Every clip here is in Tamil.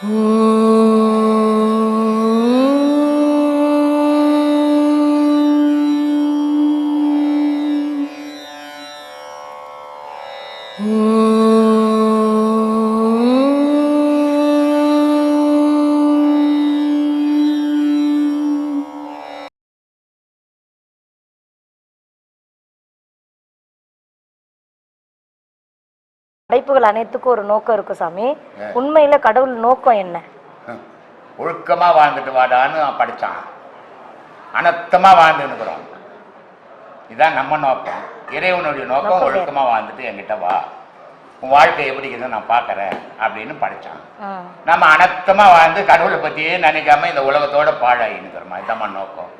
Oh. படைப்புகள் அனைத்துக்கும் ஒரு நோக்கம் இருக்கும் சாமி. உண்மையில கடவுள் நோக்கம் என்ன? ஒழுக்கமாக வாழ்ந்துட்டு வாடான்னு படித்தான் அனர்த்தமாக வாழ்ந்துன்னுக்குறோம் இதான் நம்ம நோக்கம். இறைவனுடைய நோக்கம். ஒழுக்கமாக வாழ்ந்துட்டு என்கிட்ட வா. உன் வாழ்க்கை எப்படி இருக்குதுன்னு நான் பார்க்குறேன் அப்படின்னு படித்தான். நம்ம அனர்த்தமாக வாழ்ந்து கடவுளை பற்றியே நினைக்காம இந்த உலகத்தோட பாழாயின்னுக்கிறோமா இதான் நோக்கம்.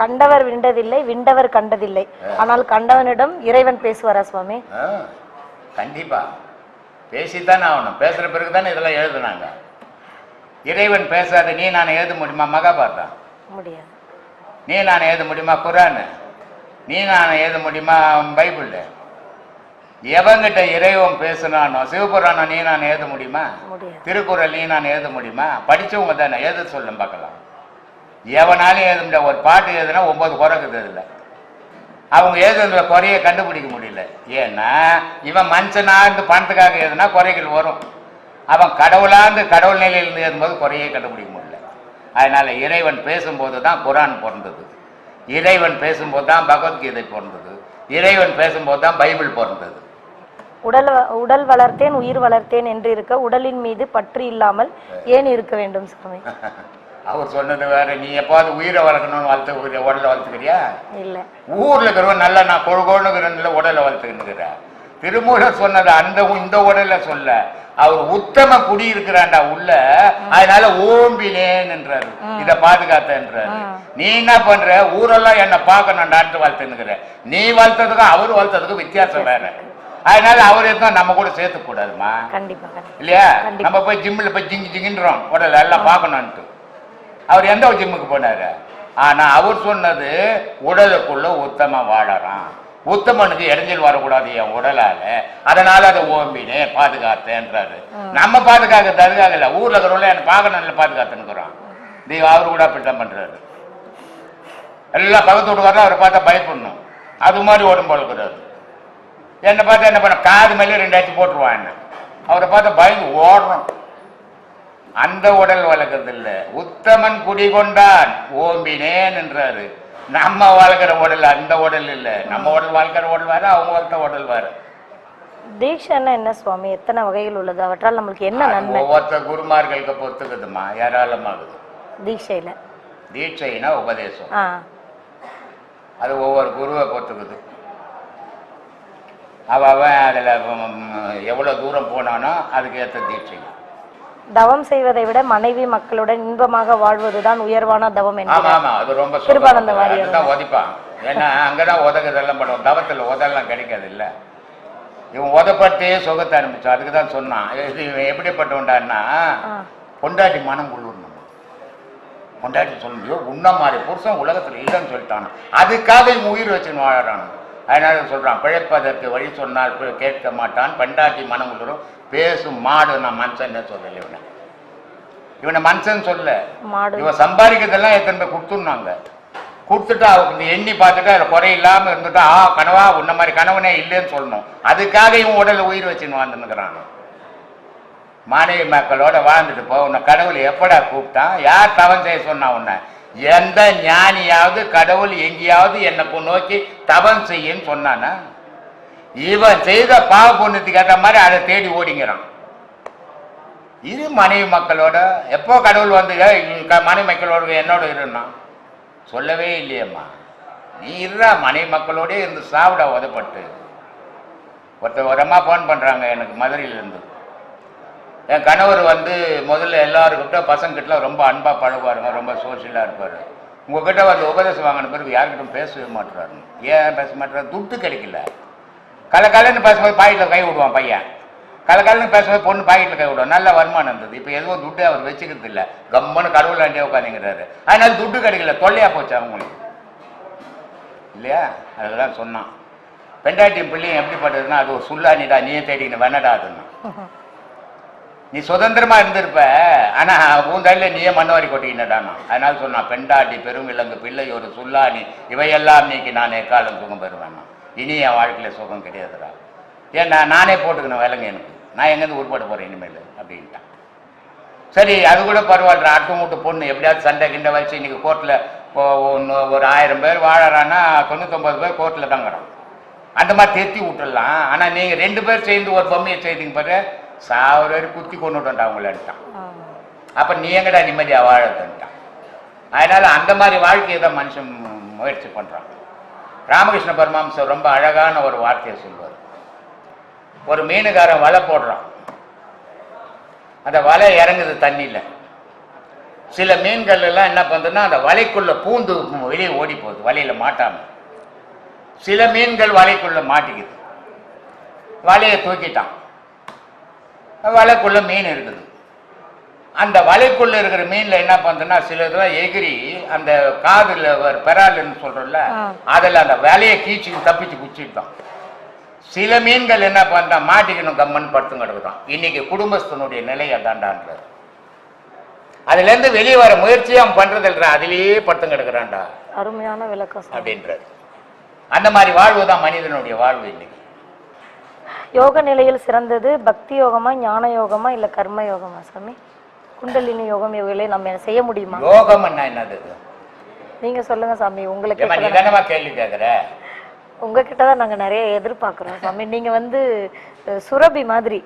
கண்டவர் விண்டதில்லை விண்டவர் கண்டதில்லை. ஆனால் கண்டவனிடம் இறைவன் பேசுவாரா சுவாமி? கண்டிப்பா. பேசித்தானே ஆகணும். பேசுகிற பிறகு தானே இதெல்லாம் எழுதுனாங்க. இறைவன் பேசாத நீ நான் எழுத முடியுமா? மகாபாரதம். முடியாது. நீ நான் எழுத முடியுமா? குரான். நீ நான் எழுத முடியுமா? பைபிள். எவங்கிட்ட இறைவன் பேசுனானோ சிவபுராணம் நீ நான் எழுத முடியுமா? திருக்குறள் நீ நான் எழுத முடியுமா? படிச்சவங்க தானே. எழுத சொல்லும் பார்க்கலாம். எவனாலும் எழுத முடியாது. ஒரு பாட்டு எழுதுனா ஒன்பது குறைக்குது அதில். அவங்க எழுதுறதுல குறைய கண்டுபிடிக்க முடியல. ஏன்னா இவன் மனுஷனாந்து பணத்துக்காக எழுதுனா குறைகள் வரும். அவன் கடவுளாந்து கடவுள் நிலையிலிருந்து எழுதும்போது குறையே கண்டுபிடிக்க முடியல. அதனால இறைவன் பேசும்போது தான் குரான் பிறந்தது இறைவன் பேசும்போது தான் பகவத்கீதை பிறந்தது இறைவன் பேசும்போது தான் பைபிள் பிறந்தது உடல் உடல் வளர்த்தேன் உயிர் வளர்த்தேன் என்று இருக்க உடலின் மீது பற்று இல்லாமல் ஏன் இருக்க வேண்டும் சுவாமி அவர் சொன்னது வேற. நீ எப்பாவது உயிரை வளர்க்கணும்னு வளர்த்து உடலை வளர்த்துக்கிறியா? இல்ல. ஊர்ல இருக்கிறவன் நல்லா நான் கொழு கொழுன்னு உடலை வளர்த்துக்கிட்டு திருமூலர் சொன்னது அந்த இந்த உடல சொல்ல. அவர் உத்தம குடி இருக்கிறான்டா உள்ள. அதனால ஓம்பினேன் என்றாரு இத பாதுகாத்தன்றாரு. நீ என்ன பண்ற? ஊரெல்லாம் என்ன பார்க்கணும்டான்ட்டு வளர்த்துனுக்குற நீ வளர்த்ததுக்கும் அவர் வளர்த்ததுக்கும் வித்தியாசம் வேற. அதனால அவர் எதுவும் நம்ம கூட சேர்த்து கூடாதுமா இல்லையா. நம்ம போய் ஜிம்மில் போய் ஜிங்கி ஜிங்கின்றோம். உடல் எல்லாம் பார்க்கணுன்ட்டு அவர் எந்த ஜிம்முக்கு போனாரு? ஆனா அவர் சொன்னது உடலுக்குள்ள உத்தம வாழறான். உத்தமனுக்கு இடைஞ்சல் வரக்கூடாது என் உடலால. அதனால அதை ஓம்பினே பாதுகாத்தேன்றாரு. நம்ம பாதுகாக்கிறது அதுக்காக இல்ல ஊர்ல இருக்கிறவங்கள என்ன பார்க்கணும்ல பாதுகாத்துனுக்குறோம் நீ அவரு கூட அப்படித்தான் பண்றாரு. எல்லாம் பக்கத்து வீட்டுக்காரரும் அவரை பார்த்தா பயப்படணும். அது மாதிரி உடம்பு வளர்க்குறாரு என்னை பார்த்தா என்ன பண்ண காது மேலே ரெண்டாச்சும் போட்டுருவான் என்ன. அவரை பார்த்தா பயந்து ஓடுறோம். அந்த உடல் வளர்க்கறது இல்ல உத்தமன் குடிகொண்டான் ஓம்பினேன் என்றாரு நம்ம வளர்க்குற உடல் அந்த உடல் இல்ல நம்ம உடல் வளர்க்குற உடல் வேற அவங்க வளர்த்த உடல் வேற தீட்சைன்னா என்ன சுவாமி எத்தனை வகைகள் உள்ளது அவற்றால் நம்மளுக்கு என்ன நன்மை ஒவ்வொருத்த குருமார்களுக்கு பொறுத்துக்குதுமா ஏராளமாகுது தீட்சையில தீட்சைனா உபதேசம் அது ஒவ்வொரு குருவை பொறுத்துக்குது அவ அவன் அதில் எவ்வளோ தூரம் போனானோ அதுக்கு ஏற்ற தீட்சை தவம் செய்வதை விட மனைவி மக்களுடன் இன்பமாக வாழ்வதுதான் உயர்வான தவம் என்கிறார் சுலபம். வாரியார். உதைப்பான். ஏன்னா அங்கதான் உதகுதெல்லாம் பண்ணுவோம் தவத்தில் உதெல்லாம் கிடைக்காது இல்ல. இவன் உதப்பட்டே சுகத்தை அனுப்பிச்சான். அதுக்கு தான் சொன்னான் இவன் எப்படிப்பட்டவன்டான்னா. பொண்டாட்டி மனம் குளிரணும் பொண்டாட்டி சொல்லணும் உன்ன மாதிரி. புருஷன் உலகத்துல இல்லைன்னு சொல்லிட்டான். அதுக்காக இவன் உயிர் வச்சுன்னு வாழறான். அதனால சொல்றான் பிழைப்பதற்கு வழி சொன்னால் கேட்க மாட்டான். பெண்டாட்டி மனம் குளிரும் பேசும் மாடு நான் மனுஷன் சொல்லல இவனை. இவனை மனுஷன் சொல்ல மாடு. இவன் சம்பாதிக்கிறதெல்லாம் எத்தனை பேர் கொடுத்துருந்தாங்க. கொடுத்துட்டு இந்த எண்ணி பார்த்துட்டு அதில் குறை இல்லாம இருந்துட்டு ஆ கனவா உன்ன மாதிரி கனவனே இல்லைன்னு சொல்லணும். அதுக்காக இவன் உடல்ல உயிர் வச்சுன்னு வாழ்ந்துன்னுக்குறான். மனைவி மக்களோட வாழ்ந்துட்டு போ. உன்னை கடவுள் எப்படா கூப்பிட்டான் யார் தவம் செய்ய சொன்னா உன்னை? எந்த ஞானியாவது கடவுள் எங்கேயாவது என்னை நோக்கி தவம் செய்யன்னு சொன்னானா? இவன் செய்த பாவ புண்ணியத்துக்கு ஏற்ற மாதிரி அதை தேடி ஓடிங்கிறான். இரு மனைவி மக்களோட எப்போ கடவுள் வந்துங்க மனைவி மக்களோட என்னோட இருந்தான் சொல்லவே இல்லையம்மா. நீ இருடா மனைவி மக்களோடய இருந்து சாவிட உதப்பட்டு. ஒருத்தர் ஒரு அம்மா ஃபோன் பண்ணுறாங்க எனக்கு மதுரையிலேருந்து. என் கணவர் வந்து முதல்ல எல்லாருக்கிட்ட பசங்கிட்ட ரொம்ப அன்பாக பழகுவாருங்க ரொம்ப சோஷியலாக இருப்பார். உங்ககிட்ட வந்து உபதேசம் வாங்கின பிறகு யார்கிட்டும் பேசவே மாட்டுறாரு. ஏன் பேச மாட்டுறாரு? துட்டு கிடைக்கல. கலக்கலன்னு பேசும்போது பாக்கெட்டில் கை விடுவான் பையன். கலக்கலன்னு பேசும்போது பொண்ணு பாக்கெட்டில் கை விடுவான். நல்ல வருமானம் இருந்தது. இப்போ எதுவும் துட்டு அவர் வச்சுக்கிறது இல்லை. கம்மனு கடவுள் ஆண்டியே உட்காந்துங்கிறாரு அதனால துட்டு கிடைக்கல. தொல்லையாக போச்சு அவங்களுக்கு. இல்லையா? அதுதான் சொன்னான். பெண்டாட்டியும் பிள்ளையும் எப்படிப்பட்டதுன்னா அது ஒரு சுல்லானிடா நீயே தேடிக்கின்னு வேணடா அதுன்னா. நீ சுதந்திரமா இருந்திருப்ப. ஆனா பூந்தாயில நீயே மண்ணவாரி கொட்டிக்கினடானா அதனால சொன்னான் பெண்டாட்டி பெருங்கிழங்கு பிள்ளை ஒரு சுல்லானி இவையெல்லாம் நீக்கி நான் எக்காலம் சுகம் பெறுவேன்னா. இனி என் வாழ்க்கையில சுகம் கிடையாதுடா. ஏன் நான் போட்டுக்கணும் விலங்கு எனக்கு. நான் எங்கேருந்து உருப்பட போறேன் இனிமேல்? அப்படின்ட்டான். சரி அது கூட பரவாயில்ல அட்டு மூட்டு பொண்ணு எப்படியாவது சண்டை கிண்டை வச்சு இன்னைக்கு கோர்ட்டில் ஒன்று ஒரு ஆயிரம் பேர் வாழறான்னா தொண்ணூத்தொம்பது பேர் கோர்ட்டில் தாங்கிறான். அந்த மாதிரி திருத்தி விட்டுடலாம். ஆனால் நீங்கள் ரெண்டு பேர் சேர்ந்து ஒரு பொம்மையை செய்தீங்க பாரு சாவர வரைக்கும் குத்தி கொண்டு விட்டோம்டா அவங்களன்ட்டான். அப்போ நீ எங்கடா நிம்மதியாக வாழதுன்ட்டான் அதனால அந்த மாதிரி வாழ்க்கையை தான் மனுஷன் முயற்சி பண்ணுறான் ராமகிருஷ்ண பரமாம்சர் ரொம்ப அழகான ஒரு வார்த்தையை சொல்வார் ஒரு மீனுக்காரன் வலை போடுறான். அந்த வலை இறங்குது தண்ணியில். சில மீன்கள் எல்லாம் என்ன பண்ணுதுன்னா அந்த வலைக்குள்ள பூந்து வெளியே ஓடி போகுது வலையில் மாட்டாம. சில மீன்கள் வலைக்குள்ள மாட்டிக்குது. வலையை தூக்கிட்டான். வலைக்குள்ள மீன் இருக்குது. அந்த வலைக்குள்ள இருக்கிற மீன்ல என்ன பண்ணுதுன்னா சில இதெல்லாம் எகிரி அந்த காதுல ஒரு பெறாலுன்னு சொல்றோம்ல. அதில் அந்த வலையை கீச்சு தப்பிச்சு குச்சிட்டான் சில மீன்கள் என்ன பண்ணா மாட்டிக்கணும் கம்மன் படுத்து கிடக்குதான் இன்னைக்கு குடும்பஸ்தனுடைய நிலை அதாண்டான்றார் அதுல இருந்து வெளியே வர முயற்சியை அவன் பண்றதில்ல அதிலேயே படுத்து கிடக்குறான்டா அருமையான விளக்கம் சாமி அப்படின்றார். அந்த மாதிரி வாழ்வு தான் மனிதனுடைய வாழ்வு இன்னைக்கு. யோக நிலையில் சிறந்தது பக்தி யோகமா ஞான யோகமா இல்ல கர்ம யோகமா சாமி? குண்டலினி யோகம் இவைகளை நம்ம செய்ய முடியுமா? யோகம் என்ன என்னது? நீங்க சொல்லுங்க சாமி உங்களுக்கு ஏம்மா, நீ தானேம்மா கேள்வி கேட்குற உங்ககிட்ட தான் நாங்க நிறைய எதிர்பார்க்கிறோம் சாமி. நீங்க வந்து சுரபி மாதிரி.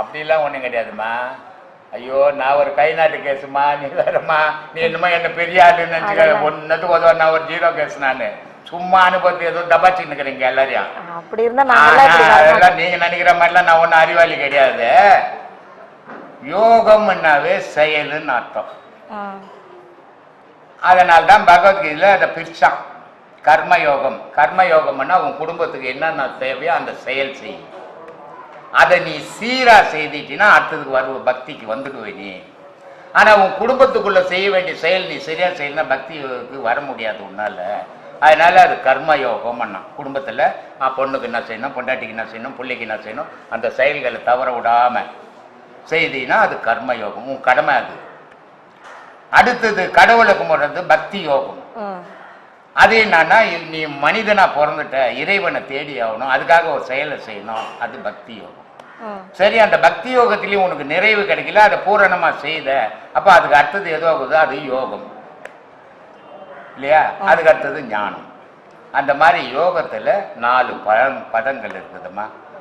அப்படிலாம் ஒண்ணும் கிடையாதும்மா. ஐயோ நான் ஒரு கை நாட்டு கேஸுமா நீ வேறம்மா நீ என்னமோ என்ன பெரிய ஆளுன்னு நினச்சிக்க. ஒன்றுத்துக்கு உதவ நான் ஒரு ஜீரோ கேஸ் நான். சும்மா அனுபவத்தை எதுவும் டபாச்சின்னு இருக்கிறீங்க எல்லாரையும். அப்படி இருந்தா. அதெல்லாம் நீங்க நினைக்கிற மாதிரிலாம் நான் ஒன்றும் அறிவாளி கிடையாது. யோகம்னாவே செயலுன்னு அர்த்தம். அதனால தான் பகவத்கீதையில அதை பிரிச்சான். கர்ம யோகம் கர்ம யோகம்னா உன் குடும்பத்துக்கு என்னென்ன தேவையோ அந்த செயல் செய். அதை நீ சீரா செய்திட்டினா அடுத்ததுக்கு வருவ பக்திக்கு வந்துடுவே நீ. ஆனா உன் குடும்பத்துக்குள்ள செய்ய வேண்டிய செயல் நீ சரியா செய்யலாம் பக்திக்கு வர முடியாது உன்னால. அதனால அது கர்ம யோகம் பண்ணா குடும்பத்துல பொண்ணுக்கு என்ன செய்யணும் பொண்டாட்டிக்கு என்ன செய்யணும் பிள்ளைக்கு என்ன செய்யணும் அந்த செயல்களை தவற விடாம செய்தினா அது கர்ம யோகம் உன் கடமை அது. அடுத்தது கடவுளை கும்பிடுறது பக்தி யோகம். அது என்னன்னா நீ மனிதனா பிறந்துட்ட இறைவனை தேடி ஆகணும் அதுக்காக ஒரு செயலை செய்யணும் அது பக்தி யோகம். சரி அந்த பக்தி யோகத்திலையும் உனக்கு நிறைவு கிடைக்கல அதை பூரணமா செய்த அப்ப அதுக்கு அடுத்தது எது ஆகுதோ? அது யோகம். இல்லையா? அதுக்கு அடுத்தது ஞானம். அந்த மாதிரி யோகத்துல நாலு பழம் பதங்கள் இருக்குதும்மா. அஹ்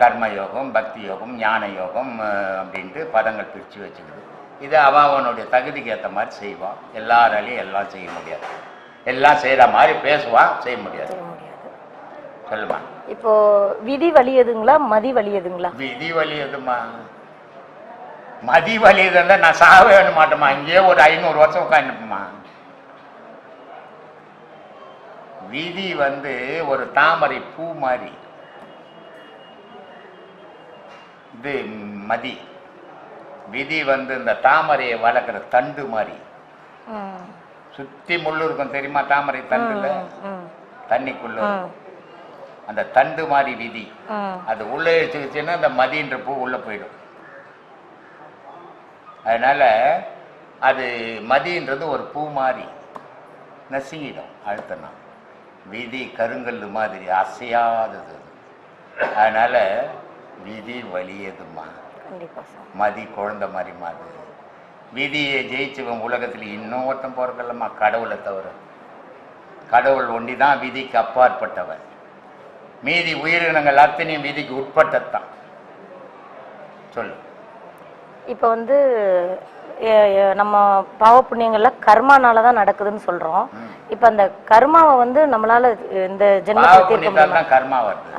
கர்ம யோகம் பக்தி யோகம் ஞான யோகம் அப்படின்ட்டு பதங்கள் பிரித்து வச்சுக்குது. இது அவன் அவனுடைய தகுதிக்கு ஏற்ற மாதிரி செய்வான். எல்லாராலையும் எல்லாம் செய்ய முடியாது. எல்லாம் செய்கிற மாதிரி பேசுவான் செய்ய முடியாது. சொல்லுமா? இப்போ விதி வலியதுங்களா மதி வலியதுங்களா விதி வலியதுமா மதி வலியதுன்னா நான் சாவே வேணும் மாட்டேமா இங்கேயே ஒரு ஐநூறு வருஷம் உட்காந்துப்போமா விதி வந்து ஒரு தாமரை பூ மாதிரி. இது மதி. விதி வந்து இந்த தாமரையை வளர்க்குற தண்டு மாதிரி. சுத்தி முள்ளு இருக்கும் தெரியுமா தாமரை தண்டுல? தண்ணிக்குள்ள. அந்த தண்டு மாதிரி விதி. அது உள்ளே எடுத்துக்கிச்சுன்னா அந்த மதின்ற பூ உள்ளே போயிடும். அதனால அது மதின்றது ஒரு பூ மாதிரி நசுங்கிடும் அழுத்தணும் விதி கருங்கல் மாதிரி அசையாதது அது. அதனால விதி வலியதுமா? மதி குழந்தை மாதிரி மாதிரி விதியை ஜெயிச்சவன் உலகத்தில் இன்னும் ஒருத்தன் பிறக்கலம்மா கடவுளை தவிர. கடவுள் ஒண்டி தான் விதிக்கு அப்பாற்பட்டவன். மீதி உயிரினங்கள் அத்தனையும் விதிக்கு உட்பட்டதுதான். சொல்லு. இப்போ வந்து நம்ம பாவ புண்ணியங்கள்ல கர்மானால தான் நடக்குதுன்னு சொல்றோம். இப்போ அந்த கர்மாவை வந்து நம்மளால இந்த ஜென்மத்தில் கர்மா வருது.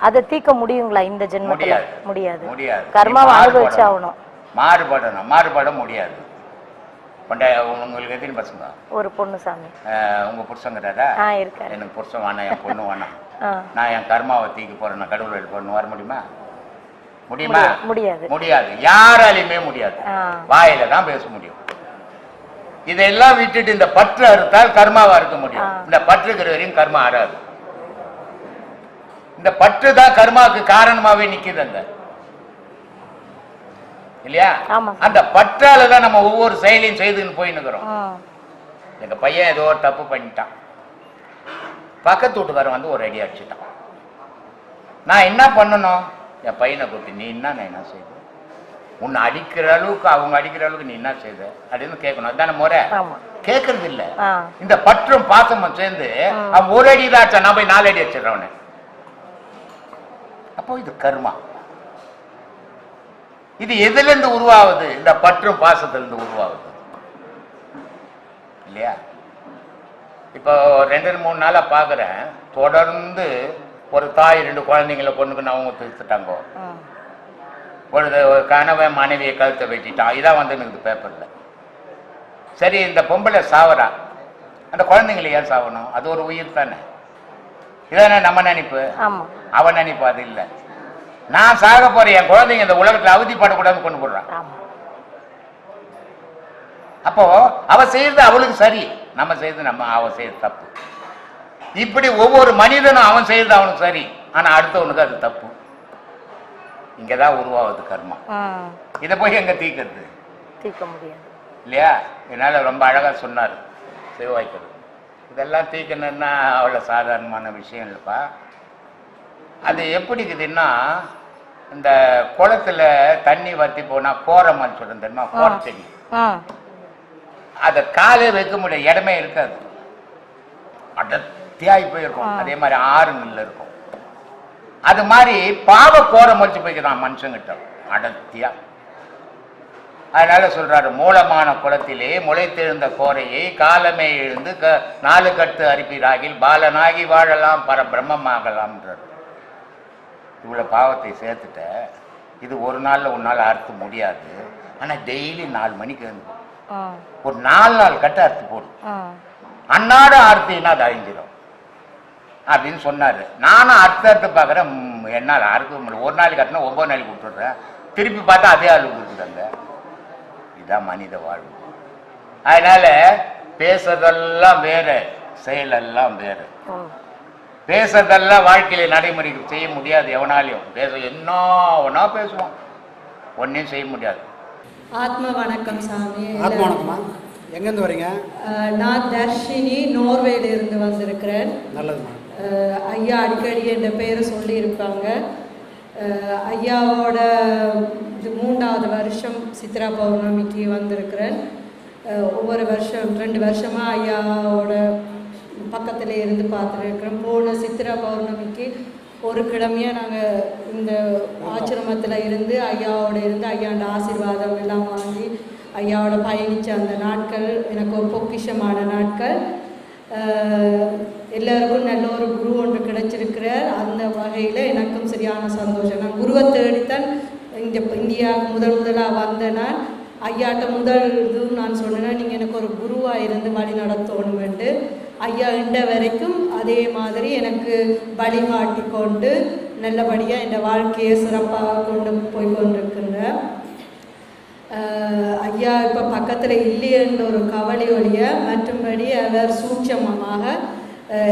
அதை தீர்க்க முடியுங்களா இந்த ஜென்மத்துல? முடியாது. முடியாது. கர்மாவை அனுபவிச்சு. ஆகணும் மாறுபடணும். மாறுபட முடியாது. கொண்ட உங்களுக்கு எத்தனை பசங்க? ஒரு பொண்ணு சாமி. உங்க புருஷங்கிறாரா? இருக்காரு. எனக்கு புருஷன் வேணாம் என் பொண்ணு வேணாம். நான் என் கர்மாவை தீக்க போறேன். நான் கடவுள் எழுப்பணும் வர முடியுமா? முடியுமா? முடியாது. முடியாது. யாராலையுமே முடியாது. வாயில தான் பேச முடியும். இதெல்லாம் விட்டுட்டு இந்த பற்று அறுத்தால் கர்மாவா இருக்க முடியும். இந்த பற்று இருக்கிற வரையும் கர்மா ஆறாது. இந்த பற்று தான் கர்மாவுக்கு காரணமாவே நிக்குது அந்த இல்லையா. அந்த பற்றால தான் நம்ம ஒவ்வொரு செயலையும் செய்துன்னு போயின்னு இருக்கிறோம் ம் எங்க பையன் ஏதோ ஒரு தப்பு பண்ணிட்டான். பக்கத்து வீட்டுக்காரன் வந்து ஒரு அடி அடிச்சிட்டான். நான் என்ன பண்ணணும்? என் பையனை கூப்பிட்டு நீ என்ன நான் என்ன செய்த? உன்னை அடிக்கிற அளவுக்கு அவங்க அடிக்கிற அளவுக்கு நீ என்ன செய்த? அப்படின்னு கேட்கணும். அதுதானே முறை? கேட்கறது இல்ல இந்த பற்றும் பாசமும் சேர்ந்து அவன் ஒரு அடி தான் நான் போய் நாலு அடி அடிச்சிடறவனே அப்போ இது கர்மா. இது எதுல இருந்து உருவாகுது இந்த பற்றும் பாசத்துல இருந்து உருவாகுது இல்லையா? இப்போ ரெண்டு மூணு நாளா பாக்குறேன். தொடர்ந்து ஒரு தாய் ரெண்டு குழந்தைங்களை பொண்ணுக்குன்னு அவங்க திருத்துட்டாங்க. ஒரு கணவன் மனைவியை கழுத்தை வெட்டிட்டான். இதான் வந்து எனக்கு பேப்பர்ல சரி இந்த பொம்பளை சாவறா. அந்த குழந்தைங்களை ஏன் சாவணும்? அது ஒரு உயிர் தானே. இதானே நம்ம நினைப்பு? ஆமா. அவன் நினைப்பு அது இல்லை. நான் சாக போறேன் என் குழந்தைங்க இந்த உலகத்துல அவதிப்படக்கூடாதுன்னு கொண்டு போடுறான் அப்போ அவ செய்யறது அவளுக்கு சரி. நம்ம செய்யறது நம்ம அவ செய்யறது தப்பு. இப்படி ஒவ்வொரு மனிதனும் அவன் செய்யறது அவனுக்கு சரி. ஆனா அடுத்தவனுக்கு அது தப்பு. இங்கதான் உருவாகுது கர்மா. ம் இதை போய் எங்க தீக்கிறது? தீர்க்க முடியாது. இல்லையா? என்னால ரொம்ப அழகா சொன்னார். சிவவாய்க்கர் இதெல்லாம் தீக்கணும்னா அவ்வளோ சாதாரணமான விஷயம் இல்லைப்பா. அது எப்படி இருக்குதுன்னா இந்த குளத்துல தண்ணி வத்தி போனா கோரமான்னு சொல்றேன் தெரியுமா? கோர ம் அதை காலே வைக்க முடியாது இடமே இருக்காது. அடர்த்தியாகி போயிருக்கும். அதே மாதிரி ஆறுங்கள்ல இருக்கும். அது மாதிரி பாவ கோரம் வச்சு போய்க்கிறான் மனுஷங்கிட்ட. அடர்த்தியா. அதனால சொல்றாரு மூலமான குளத்திலே முளைத்தெழுந்த கோரையை காலமே எழுந்து க நாலு கட்டு அரிப்பிராகில் பாலனாகி வாழலாம் பர இவ்வளவு பாவத்தை சேர்த்துட்ட. இது ஒரு நாள்ல ஒரு நாள் அறுத்து முடியாது. ஆனா டெய்லி நாலு மணிக்கு ம் ஒரு நாலு நாள் கட்ட அறுத்து போடு. ம் அன்னாட அறுத்தினா அது அழிஞ்சிடும் அப்படின்னு சொன்னாரு. நானும் அறுத்து அறுத்து பார்க்குறேன். என்னால் அறுக்க முடியல. ஒரு நாளைக்கு கட்டினா ஒன்பது நாளைக்கு விட்டுடுறேன் திருப்பி பார்த்தா அதே அளவுக்கு இருக்குதாங்க இதுதான் மனித வாழ்வு. அதனால பேசுறதெல்லாம் வேற செயலெல்லாம் வேற. பேசுறதெல்லாம் வாழ்க்கையில நடைமுறைக்கு செய்ய முடியாது எவனாலையும். பேச என்ன ஒன்றா பேசுவான். ஒன்றையும் செய்ய முடியாது. ஆத்ம வணக்கம் சாமி. ஆத்மா வணக்கம்மா. எங்கேருந்து வரீங்க? நான் தர்ஷினி நோர்வேல இருந்து வந்திருக்கிறேன். நல்லதும்மா அஹ், ஐயா அடிக்கடி என்ற பேரை சொல்லியிருப்பாங்க. ஐயாவோட இது மூன்றாவது வருஷம் சித்ரா பௌர்ணமிக்கு வந்திருக்கிறேன். ஒவ்வொரு வருஷம் ரெண்டு வருஷமாக ஐயாவோட பக்கத்தில் இருந்து பார்த்துருக்குறோம். போன சித்ரா பௌர்ணமிக்கு ஒரு கிழமையாக நாங்கள் இந்த ஆசிரமத்தில் இருந்து ஐயாவோட இருந்து ஐயாண்ட ஆசீர்வாதம் எல்லாம் வாங்கி ஐயாவோட பயணித்த அந்த நாட்கள் எனக்கு ஒரு பொக்கிஷமான நாட்கள். எல்லோருக்கும் எல்லாருக்கும் நல்ல ஒரு குரு ஒன்று கிடைச்சிருக்கிறார். அந்த வகையில் எனக்கும் சரியான சந்தோஷம். நான் குருவை தேடித்தான் இந்த இந்தியா முதல் முதலாக வந்த நான். ஐயாட்ட முதல் இதுவும் நான் சொன்னேன்னா நீங்கள் எனக்கு ஒரு குருவாக இருந்து வழி நடத்தணுமெண்டு ஐயா இண்ட வரைக்கும் அதே மாதிரி எனக்கு வழிகாட்டி கொண்டு நல்லபடியாக இந்த வாழ்க்கையை சிறப்பாக கொண்டு போய் கொண்டிருக்கின்றேன் ஐயா இப்போ பக்கத்தில் இல்லையென்ற ஒரு கவலையொழிய மற்றும்படி அவர் சூட்சமமாக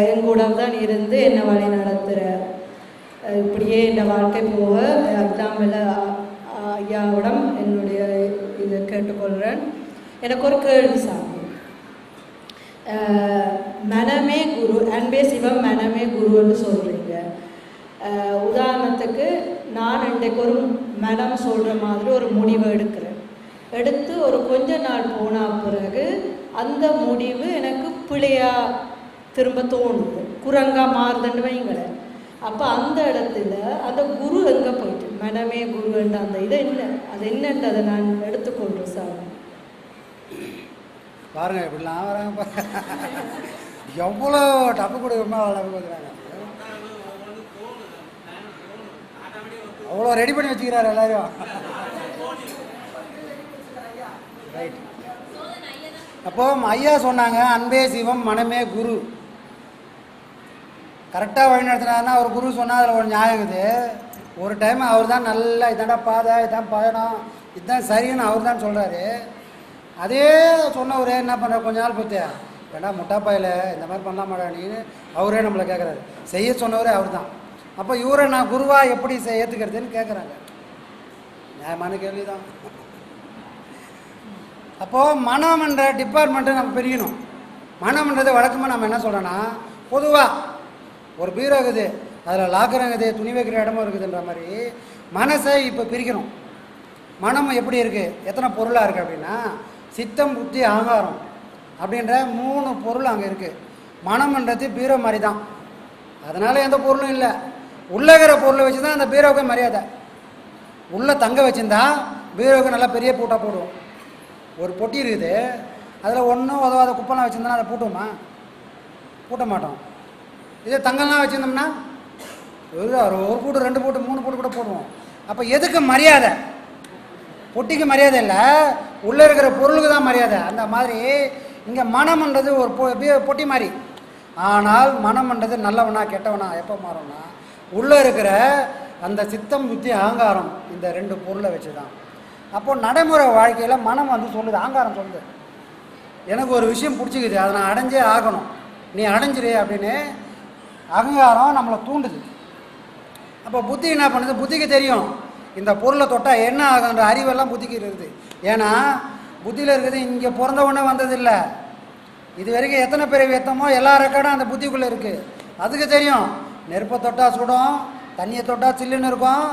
எங்கூட தான் இருந்து என்னை வழி நடத்துகிறார் இப்படியே இந்த வாழ்க்கை போக அக்தாமில் ஐயாவிடம் என்னுடைய இதை கேட்டுக்கொள்கிறேன் எனக்கு ஒரு கேள்வி சாமி மனமே குரு அன்பே சிவம் மனமே குருன்னு சொல்கிறீங்க உதாரணத்துக்கு நான் இன்றைக்கு ஒரு மனம் சொல்கிற மாதிரி ஒரு முடிவை எடுக்கிறேன். எடுத்து ஒரு கொஞ்ச நாள் போன பிறகு அந்த முடிவு எனக்கு பிள்ளையாக திரும்ப தோணுது. குரங்கா மாறுதுன்னு வைங்களேன். அப்போ அந்த இடத்துல அந்த குரு எங்கே போயிட்டு? மனமே குருன்ற அந்த இது என்ன? அது என்னன்றதை நான் எடுத்துக்கொள்கிறேன் சார். பாருங்க இப்படிலாம் வராங்க பாருங்க. எவ்வளோ டப்பு கொடுக்குமா டப்பு கொடுக்குறாங்க அவ்வளோ ரெடி பண்ணி வச்சுக்கிறாரு எல்லாரும். ரைட் அப்போ ஐயா சொன்னாங்க அன்பே சிவம் மனமே குரு. கரெக்டாக வழிநடத்தினாருன்னா அவர் ஒரு குரு சொன்னால் அதில் ஒரு நியாயம் இருக்குது. ஒரு டைம் அவர் தான் நல்லா இதாண்டா பாதை இதான் பயணம் இதுதான் சரின்னு அவர் தான் சொல்கிறாரு அதே சொன்னவர் என்ன பண்ணுறாரு கொஞ்ச நாள் பொறுத்து ஏன்னா முட்டாப்பாயில் இந்த மாதிரி பண்ணலாமாடா நீன்னு அவரே நம்மளை கேட்குறாரு செய்ய சொன்னவரே அவர் தான் அப்போ இவரை நான் குருவாக எப்படி செய் ஏற்றுக்கிறதுன்னு கேட்குறாங்க நியாயமான கேள்வி தான் அப்போது மனம்ன்ற டிபார்ட்மெண்ட்டை நம்ம பிரிக்கணும். மனம்ன்றது வழக்கமாக நம்ம என்ன சொல்கிறோன்னா பொதுவாக ஒரு பீரோ இருக்குது. அதில் லாக்கரம் இருக்குது துணி வைக்கிற இடமும் இருக்குதுன்ற மாதிரி மனசை இப்போ பிரிக்கணும். மனம் எப்படி இருக்குது எத்தனை பொருளாக இருக்குது அப்படின்னா சித்தம் புத்தி அகங்காரம். அப்படின்ற மூணு பொருள் அங்கே இருக்குது மனம்ன்றது பீரோ மாதிரி தான் அதனால் எந்த பொருளும் இல்லை. உள்ளே இருக்கிற பொருளை வச்சு தான் அந்த பீரோவுக்கு மரியாதை. உள்ளே தங்க வச்சுருந்தா பீரோவுக்கு நல்லா பெரிய பூட்டாக போடுவோம். ஒரு பொட்டி இருக்குது. அதில் ஒன்றும் உதவாத குப்பெல்லாம் வச்சுருந்தோன்னா அதை பூட்டுவோமா? பூட்ட மாட்டோம். இதே தங்கம்லாம் வச்சுருந்தோம்னா ஒரு ஒரு பூட்டு ரெண்டு பூட்டு மூணு பூட்டு கூட போடுவோம். அப்போ எதுக்கு மரியாதை? பொட்டிக்கு மரியாதை இல்லை. உள்ளே இருக்கிற பொருளுக்கு தான் மரியாதை. அந்த மாதிரி இங்கே மனம்ன்றது ஒரு பொ- பொட்டி மாதிரி ஆனால் மனம்ன்றது நல்லவனா கெட்டவனா எப்போ மாறும்னா உள்ளே இருக்கிற அந்த சித்தம் புத்தி அகங்காரம் இந்த ரெண்டு பொருளை வச்சு தான் அப்போ நடைமுறை வாழ்க்கையில் மனம் வந்து சொல்லுது அகங்காரம் சொல்லுது. எனக்கு ஒரு விஷயம் பிடிச்சிக்குது அதை நான் அடைஞ்சே ஆகணும். நீ அடைஞ்சிரு அப்படின்னு அகங்காரம் நம்மளை தூண்டுது. அப்போ புத்தி என்ன பண்ணுது? புத்திக்கு தெரியும். இந்த பொருளை தொட்டால் என்ன ஆகுன்ற அறிவெல்லாம் புத்திக்கு இருக்குது. ஏன்னா புத்தியில் இருக்குது இங்கே பிறந்த உடனே வந்ததில்லை. இது வரைக்கும் எத்தனை பேர் எத்தமோ எல்லா ரெக்கார்டும் அந்த புத்திக்குள்ளே இருக்குது அதுக்கு தெரியும் நெருப்பை தொட்டால் சுடும் தண்ணியை தொட்டால் சில்லுன்னு இருக்கும்.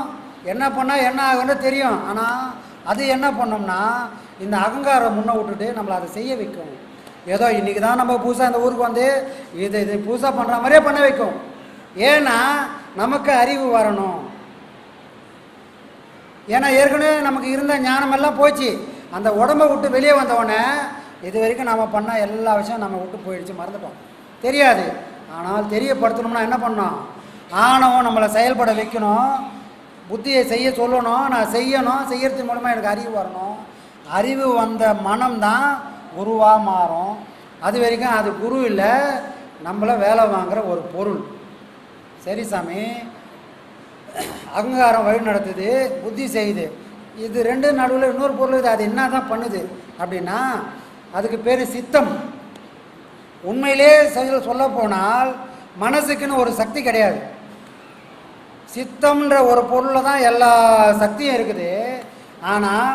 என்ன பண்ணால் என்ன ஆகுன்னு தெரியும். ஆனால் அது என்ன பண்ணோம்னா இந்த அகங்காரம் முன்ன விட்டுட்டு நம்மளை அதை செய்ய வைக்கும். ஏதோ இன்றைக்கி தான் நம்ம புதுசாக இந்த ஊருக்கு வந்து இது இது புதுசாக பண்ணுற மாதிரியே பண்ண வைக்கும். ஏன்னா நமக்கு அறிவு வரணும். ஏன்னா ஏற்கனவே நமக்கு இருந்த ஞானமெல்லாம் போச்சு. அந்த உடம்பை விட்டு வெளியே வந்தவொடனே இது வரைக்கும் நம்ம பண்ண எல்லா விஷயம் நம்ம விட்டு போயிடுச்சு மறந்துட்டோம். தெரியாது. ஆனால் தெரியப்படுத்தணும்னா என்ன பண்ணோம் ஆணவம் நம்மளை செயல்பட வைக்கணும். புத்தியை செய்ய சொல்லணும். நான் செய்யணும். செய்யறது மூலமாக எனக்கு அறிவு வரணும். அறிவு வந்த மனம்தான் குருவாக மாறும். அது வரைக்கும் அது குரு இல்லை. நம்மளை வேலை வாங்குகிற ஒரு பொருள். சரி சாமி. அகங்காரம் வழி நடத்துது. புத்தி செய்யுது. இது ரெண்டு நடுவில் இன்னொரு பொருள் இது அது என்ன தான் பண்ணுது? அப்படின்னா அதுக்கு பேர் சித்தம். உண்மையிலே செயல் சொல்ல போனால் மனசுக்குன்னு ஒரு சக்தி கிடையாது. சித்தம்ன்ற ஒரு பொருளில் தான் எல்லா சக்தியும் இருக்குது. ஆனால்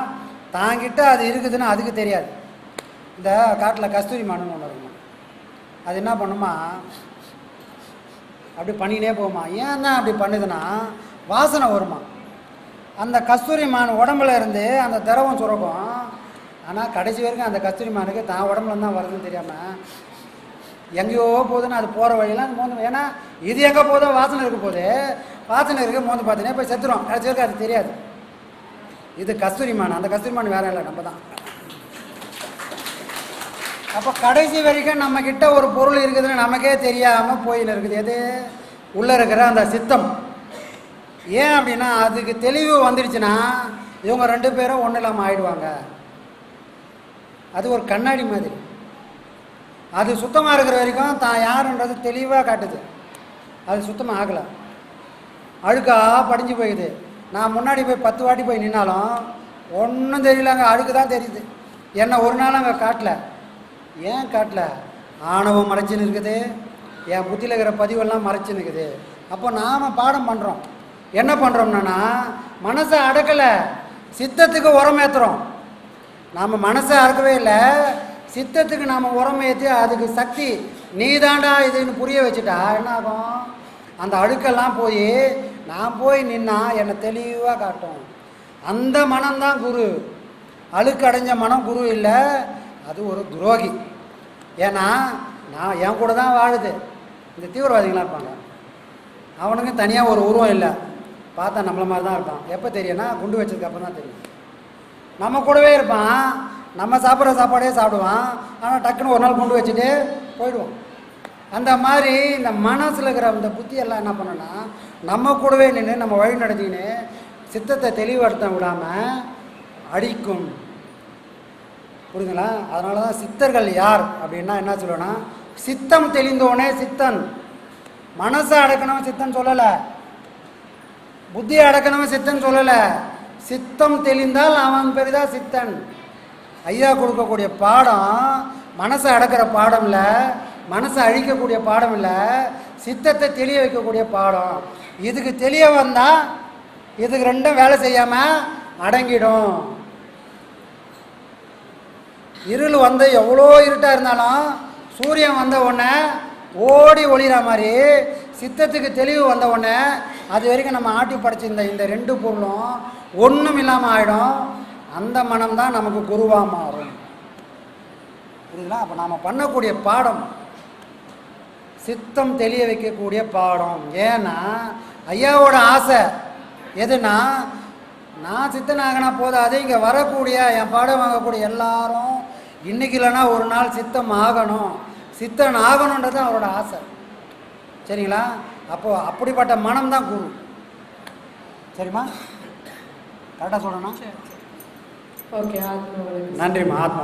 தாங்கிட்ட அது இருக்குதுன்னு அதுக்கு தெரியாது. இந்த காட்டில் கஸ்தூரி மானுன்னு ஒன்று இருக்கும்? அது என்ன பண்ணுமா? அப்படி பண்ணினே போகுமா? ஏன் தான் அப்படி பண்ணுதுன்னா வாசனை வருமா? அந்த கஸ்தூரி மான் உடம்புல இருந்து அந்த திரவம் சுரக்கும். ஆனால் கடைசி வரைக்கும் அந்த கஸ்தூரி மானுக்கு தான் உடம்புல தான் வருதுன்னு தெரியாமல் எங்கேயோ போகுதுன்னு அது போகிற வழியெல்லாம் அது மோந்து ஏன்னா இது எங்கே போதோ வாசனை இருக்க போது வாசனை இருக்க மோந்து பார்த்தீங்கன்னா போய் செத்துரும். கடைசி வரைக்கும் அது தெரியாது. இது கஸ்தூரி மான் அந்த கஸ்தூரி மான் வேற இல்லை நம்ம தான். அப்போ கடைசி வரைக்கும் நம்மக்கிட்ட ஒரு பொருள் இருக்குதுன்னு நமக்கே தெரியாமல் போயின்னு இருக்குது. எது? உள்ளே இருக்கிற அந்த சித்தம். ஏன் அப்படின்னா அதுக்கு தெளிவு வந்துடுச்சுன்னா இவங்க ரெண்டு பேரும் ஒன்றும் இல்லாமல் ஆயிடுவாங்க. அது ஒரு கண்ணாடி மாதிரி. அது சுத்தமாக இருக்கிற வரைக்கும் தான் யாருன்றது தெளிவாக காட்டுது. அது சுத்தமாக ஆகலை. அழுக்கா படிஞ்சு போயிடுது. நான் முன்னாடி போய் பத்து வாட்டி போய் நின்னாலும் ஒன்றும் தெரியலங்க அழுக்கு தான் தெரியுது. என்ன ஒரு நாள் அங்கே காட்டல. ஏன் காட்டல? ஆணவம் மறைச்சின்னு இருக்குது. என் புத்தியில் இருக்கிற பதிவெல்லாம் மறைச்சின்னு இருக்குது. அப்போ நாம் பாடம் பண்ணுறோம் என்ன பண்ணுறோம்னா மனசை அடக்கலை. சித்தத்துக்கு உரம் ஏற்றுறோம் நாம் மனசை அடக்கவே இல்லை. சித்தத்துக்கு நாம் உரம் ஏற்றி அதுக்கு சக்தி நீ தாண்டா இதுன்னு புரிய வச்சுட்டா என்ன ஆகும்? அந்த அழுக்கெல்லாம் போய் நான் போய் நின்னா என்னை தெளிவாக காட்டும். அந்த மனம்தான் குரு. அழுக்கு அடைஞ்ச மனம் குரு இல்லை. அது ஒரு துரோகி. ஏன்னா நான் என் கூட தான் வாழுது. இந்த தீவிரவாதிகளாக இருப்பாங்க. அவனுக்கு தனியாக ஒரு உருவம் இல்லை. பார்த்தா நம்மள மாதிரி தான் இருப்பான். எப்போ தெரியும்னா குண்டு வச்சதுக்கு அப்புறம் தான் தெரியும். நம்ம கூடவே இருப்பான். நம்ம சாப்பிட்ற சாப்பாடே சாப்பிடுவான். ஆனால் டக்குன்னு ஒரு நாள் கொண்டு வச்சுட்டு போயிடுவோம் அந்த மாதிரி இந்த மனசில் இருக்கிற அந்த புத்தியெல்லாம் என்ன பண்ணோன்னா நம்ம கூடவே நின்று நம்ம வழி நடத்திக்கின்னு சித்தத்தை தெளிவுபடுத்த விடாமல் அடிக்கும். புரியுதுங்களா? அதனால தான் சித்தர்கள் யார் அப்படின்னா என்ன சொல்லுவேன்னா சித்தம் தெளிந்தோனே சித்தன். மனசை அடக்கணும் சித்தன் சொல்லலை. புத்தியை அடக்கணும் சித்தன் சொல்லலை. சித்தம் தெளிந்தால் அவன் பெரிதா சித்தன். ஐயா கொடுக்கக்கூடிய பாடம் மனசை அடக்கிற பாடம் இல்லை மனசை அழிக்கக்கூடிய பாடம் இல்லை சித்தத்தை தெளிய வைக்கக்கூடிய பாடம். இதுக்கு தெளிய வந்தால் இதுக்கு ரெண்டும் வேலை செய்யாமல் அடங்கிடும். இருள் வந்து எவ்வளோ இருட்டாக இருந்தாலும் சூரியன் வந்த உடனே ஓடி ஒளிகிற மாதிரி சித்தத்துக்கு தெளிவு வந்த உடனே அது வரைக்கும் நம்ம ஆட்டி படைச்சிருந்த இந்த ரெண்டு பொருளும் ஒன்றும் இல்லாமல் ஆகிடும் அந்த மனம் தான் நமக்கு குருவாக மாறும். புரியுதுங்களா? அப்போ நாம் பண்ணக்கூடிய பாடம் சித்தம் தெளிய வைக்கக்கூடிய பாடம். ஏன்னா ஐயாவோட ஆசை எதுனா நான் சித்தனாகனா போதாது இங்கே வரக்கூடிய என் பாடம் வாங்கக்கூடிய எல்லாரும் இன்னைக்கு இல்லைன்னா ஒரு நாள் சித்தம் ஆகணும். சித்தன் ஆகணுன்றது அவரோட ஆசை. சரிங்களா? அப்போது அப்படிப்பட்ட மனம் தான் குரு சரிம்மா கரெக்டாக சொல்லணும் ஓகே நன்றிம்மா ஆத்மா